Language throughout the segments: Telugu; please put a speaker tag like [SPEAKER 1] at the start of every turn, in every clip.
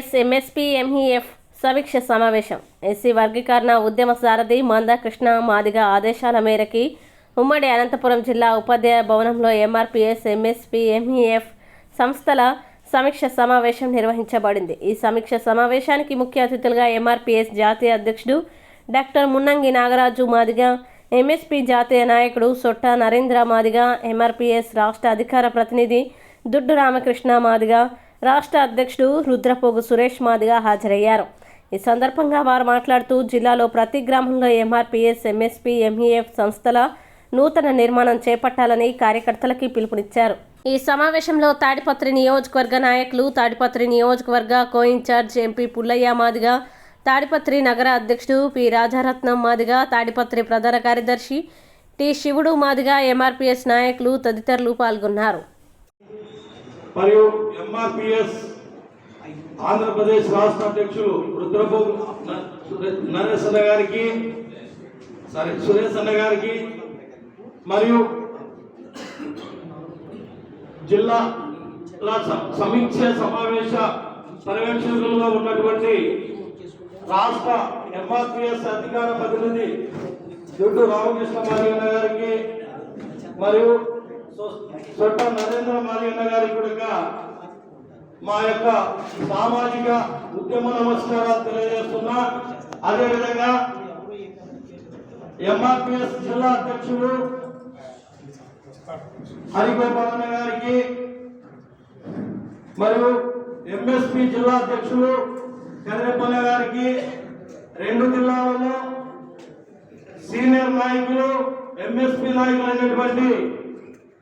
[SPEAKER 1] ఎంఆర్పిఎస్ ఎంఎస్పి ఎంఈఎఫ్ సమీక్ష సమావేశం. ఎస్సీ వర్గీకరణ ఉద్యమ సారథి మందకృష్ణ మాదిగ ఆదేశాల మేరకి ఉమ్మడి అనంతపురం జిల్లా ఉపాధ్యాయ భవనంలో ఎంఆర్పిఎస్ ఎంఎస్పి ఎంఈఎఫ్ సంస్థల సమీక్ష సమావేశం నిర్వహించబడింది. ఈ సమీక్ష సమావేశానికి ముఖ్య అతిథులుగా ఎంఆర్పిఎస్ జాతీయ అధ్యక్షుడు డాక్టర్ మున్నంగి నాగరాజు మాదిగ ఎంఎస్పి జాతీయ నాయకుడు సొట్ట నరేంద్ర మాదిగ ఎంఆర్పిఎస్ రాష్ట్ర అధికార ప్రతినిధి దుడ్డు రామకృష్ణ మాదిగ రాష్ట్ర అధ్యక్షుడు రుద్రపోగు సురేష్ మాదిగా హాజరయ్యారు. ఈ సందర్భంగా వారు మాట్లాడుతూ జిల్లాలో ప్రతి గ్రామంలో ఎంఆర్పిఎస్ ఎంఎస్పి ఎంఈఎఫ్ సంస్థల నూతన నిర్మాణం చేపట్టాలని కార్యకర్తలకి పిలుపునిచ్చారు. ఈ సమావేశంలో తాడిపత్రి నియోజకవర్గ నాయకులు తాడిపత్రి నియోజకవర్గ co incharge MP Pullaiah Madiga Tadipatri నగర అధ్యక్షుడు పి. రాజారత్నం మాదిగ తాడిపత్రి ప్రధాన కార్యదర్శి టి. శివుడు మాదిగ ఎంఆర్పిఎస్ నాయకులు తదితరులు పాల్గొన్నారు.
[SPEAKER 2] మరియు ఎంఆర్పిఎస్ ఆంధ్రప్రదేశ్ రాష్ట్ర అధ్యక్షులు రుద్రబాబు న- నరేష్ అన్న గారికి సారీ సురేష్ అన్న గారికి మరియు జిల్లా సమీక్ష సమావేశ పర్యవేక్షకులుగా ఉన్నటువంటి రాష్ట్ర ఎంఆర్పిఎస్ అధికార ప్రతినిధి దుడ్డు రామకృష్ణ మాదిగన్న గారికి మరియు సో- నరేంద్ర నరేంద్ర మాదిగన్న గారికి కూడా మా యొక్క సామాజిక ఉద్యమ నమస్కారాలు తెలియజేస్తున్నా. అదేవిధంగా ఎంఆర్పిఎస్ జిల్లా అధ్యక్షుడు హరిగోపాలన్న గారికి మరియు ఎంఎస్పి జిల్లా అధ్యక్షుడు కదిరేపల్ల గారికి రెండు జిల్లాలలో సీనియర్ నాయకులు ఎంఎస్పి నాయకులు అయినటువంటి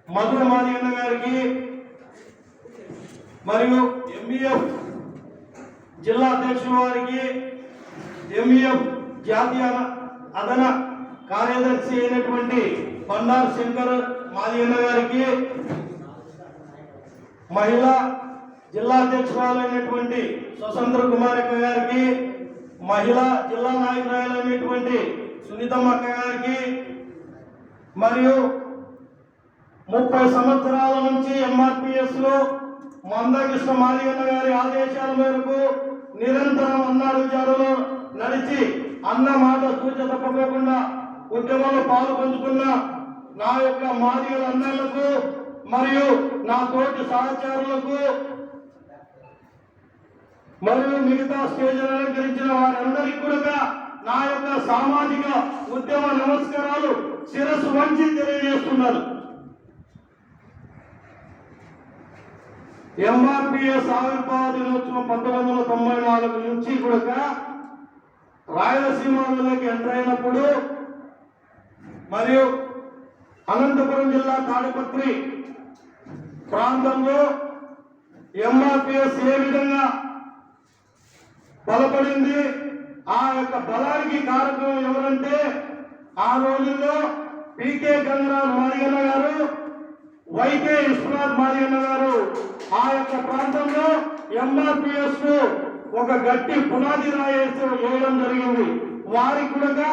[SPEAKER 2] మధుర మాదిగన్న గారికి మరియు ఎంఈఎఫ్ జిల్లా అధ్యక్షుల వారికి ఎంఈఎఫ్ జాతీయ అదన కార్యదర్శి అయినటువంటి బండార్ శంకర్ మాదిగన్న గారికి మహిళా జిల్లా అధ్యక్షురాలైనటువంటి స్వతంత్ర కుమారిక గారికి మహిళా జిల్లా నాయకురాలైనటువంటి సునీతమ్మ గారికి మరియు ముప్పై సంవత్సరాల నుంచి ఎంఆర్పిఎస్లో మందకృష్ణ మాదిగన్న గారి ఆదేశాల మేరకు నిరంతరం అన్నాడు జాడలో నడిచి అన్న మాట సూచ తప్పకోకుండా ఉద్యమంలో పాలు పంచుకున్న నా యొక్క మాదిగల అన్నలకు మరియు నా తోటి సహచారులకు మరియు మిగతా స్టేజ్ అలంకరించిన వారందరికీ కూడా నా యొక్క సామాజిక ఉద్యమ నమస్కారాలు శిరస్సు వంచి తెలియజేస్తున్నారు. ఎంఆర్పిఎస్ ఆవిర్భావ దినోత్సవం పంతొమ్మిది వందల తొంభై నాలుగు నుంచి కూడా రాయలసీమలోకి ఎంటర్ అయినప్పుడు మరియు అనంతపురం జిల్లా తాడిపత్రి ప్రాంతంలో ఎంఆర్పిఎస్ ఏ విధంగా బలపడింది ఆ యొక్క బలానికి కారకం ఎవరంటే ఆ రోజుల్లో పీకే గంగరాజ్ మారిగన్న గారు. వైకే విశ్వనాథ్ మారియన్న గారు ఆ యొక్క ప్రాంతంలో ఎంఆర్పిఎస్ ఒక గట్టి పునాది రాయేసి వేయడం జరిగింది. వారికి కూడా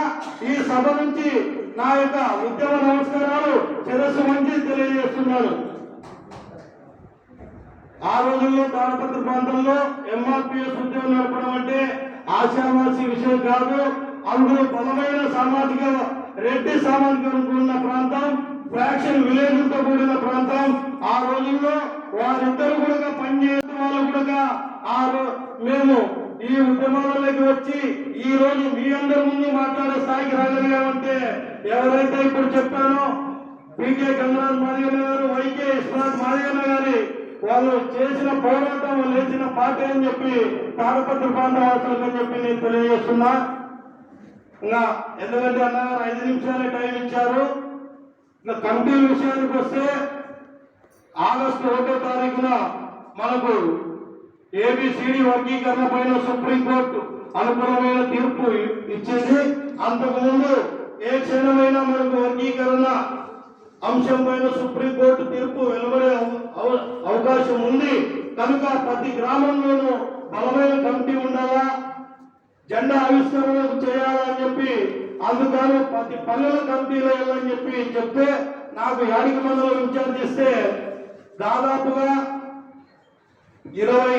[SPEAKER 2] ఈ సభ నుంచి నా యొక్క ఉద్యమ నమస్కారాలు శిరస్సు మంచి తెలియజేస్తున్నాను ఆ రోజుల్లో తాడపత్ర ప్రాంతంలో ఎంఆర్పిఎస్ ఉద్యమం నడపడం అంటే ఆశావాసీ విషయం కాదు. అందులో బలమైన సామాజిక రెడ్డి సామాజిక ఉన్న ప్రాంతం ఫ్రాక్షన్ విలేజ్తో కూడిన ప్రాంతం. ఆ రోజుల్లో వారిద్దరు కూడా పనిచేసే వాళ్ళు కూడా ఆ రో- మేము ఈ ఉద్యమాలలోకి వచ్చి ఈ రోజు మీ అందరి ముందు మాట్లాడే స్థాయికి రాగలిగామంటే ఎవరైతే ఇప్పుడు చెప్పానో పీకే గంగరాజ్ మాదిగన్న గారు వైకే విశ్వనాథ్ మాదిగన్న గారి వాళ్ళు చేసిన పోరాటం వాళ్ళు వేసిన పాట అని చెప్పి తాడపత్రి ప్రాంతవాసులకు అని చెప్పి నేను తెలియజేస్తున్నా. ఇంకా ఎందుకంటే అన్నగారు ఐదు నిమిషాలే టైం ఇచ్చారు. ఇంకా కమిటీ విషయానికి వస్తే ఆగస్టు ఒకటో తారీఖున మనకు ఏబిసిడి వర్గీకరణ పైన సుప్రీంకోర్టు అనుకూలమైన తీర్పు ఇచ్చింది. అంతకుముందు ఏ క్షణమైనా మనకు వర్గీకరణ అంశం పైన సుప్రీంకోర్టు తీర్పు వెలువడే అవ- అవకాశం ఉంది. కనుక ప్రతి గ్రామంలోనూ బలమైన కమిటీ ఉండాలా? జెండా ఆవిష్కరణ చేయాలని చెప్పి అందుకని ప్రతి పల్లెల కమిటీలో వెళ్ళని చెప్పి చెప్తే నాకు యాడికి మండలం ఇన్ఛార్జ్ ఇస్తే దాదాపుగా ఇరవై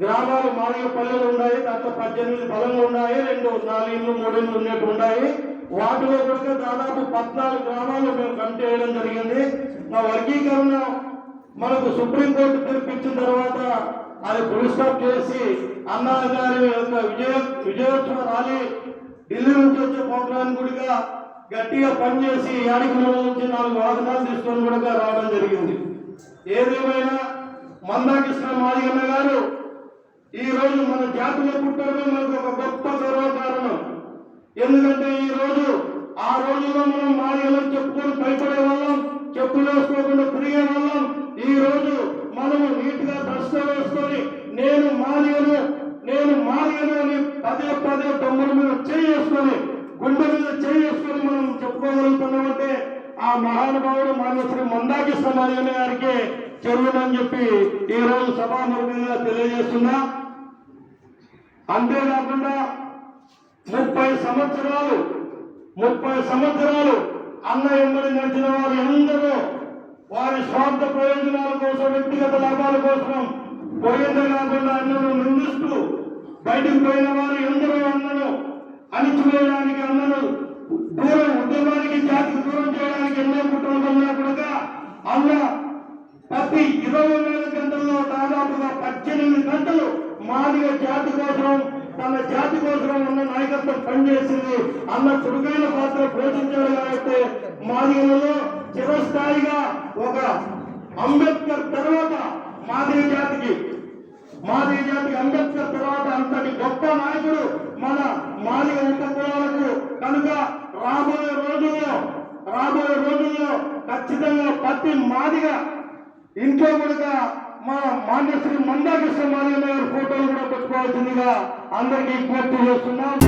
[SPEAKER 2] గ్రామాలు మాదిగ పల్లెలు ఉన్నాయి దాంట్లో పద్దెనిమిది బలంగా ఉన్నాయి రెండు నాలుగు ఇళ్ళు మూడు ఉన్నట్టు ఉన్నాయి. వాటిలో కూడా దాదాపు పద్నాలుగు గ్రామాలు మేము కమిటీ వేయడం జరిగింది. మా వర్గీకరణ మనకు సుప్రీంకోర్టు తీర్పు తర్వాత అది ఫుల్ స్టాప్ చేసి అన్నా గారి యొక్క విజయ విజయోత్సవ ర్యాలీ ఢిల్లీ నుంచి వచ్చే ప్రోగ్రాం కూడా గట్టిగా పనిచేసి యాడికి నుంచి నాలుగు వాహనాలు తీసుకొని కూడా రావడం జరిగింది. ఏదేమైనా మందాకృష్ణ మాదిగన్న గారు ఈ రోజు మన జాతిలో పుట్టడమే మనకు ఒక గొప్ప గర్వకారణం. ఎందుకంటే ఈ రోజు ఆ రోజుల్లో మనం మాదిగలను చెప్పుకొని భయపడే వాళ్ళం చెప్పులు వేసుకోకుండా తిరిగే వాళ్ళం. ఈ రోజు మనము నీట్గా వేసుకొని నేను మాదిగను నేను మాదిగను అని పదే పదే తమ్ముడు మీద గుండె మీద చేసుకొని మనం చెప్పుకోగలుగుతున్నామంటే ఆ మహానుభావుడు మాన్యశ్రీ మందాకృష్ణ గారికి చెరువునని చెప్పి ఈ రోజు సభాముఖంగా తెలియజేస్తున్నా. అంతేకాకుండా ముప్పై సంవత్సరాలు ముప్పై సంవత్సరాలు అన్న ఎమ్మడి నడిచిన వారు ఎందరో వారి స్వార్థ ప్రయోజనాల కోసం వ్యక్తిగత లాభాల కోసం పోయిందే కాకుండా అన్నను నిందిస్తూ బయటకు పోయిన వారు ఎందరో అన్న అణిచివేయడానికి అన్నను దూరం ఉద్యమానికి జాతికి దూరం చేయడానికి ఎన్నో కుటుంబంలో కూడా అన్న ప్రతి ఇరవై నాలుగు గంటల్లో దాదాపుగా పద్దెనిమిది గంటలు మాదిగ జాతి కోసం తన జాతి కోసం ఉన్న నాయకత్వం పనిచేసింది. అన్న చురుకైన పాత్ర పోషించాడు కాబట్టి మాదిగలలో చిరస్థాయిగా ఒక అంబేద్కర్ తర్వాత మాదిగ జాతికి మాదిగ జాతికి అంబేద్కర్ తర్వాత అంతటి గొప్ప నాయకుడు మన మాలి ఉపకులాలకు కనుక రాబోయే రోజుల్లో రాబోయే రోజుల్లో ఖచ్చితంగా ప్రతి మాదిగా ఇంట్లో కూడా మా మాన్యశ్రీ మందాకృష్ణ మాదిగ గారి ఫోటోలు కూడా పెట్టుకోవాల్సిందిగా అందరికీ విజ్ఞప్తి చేస్తున్నాం.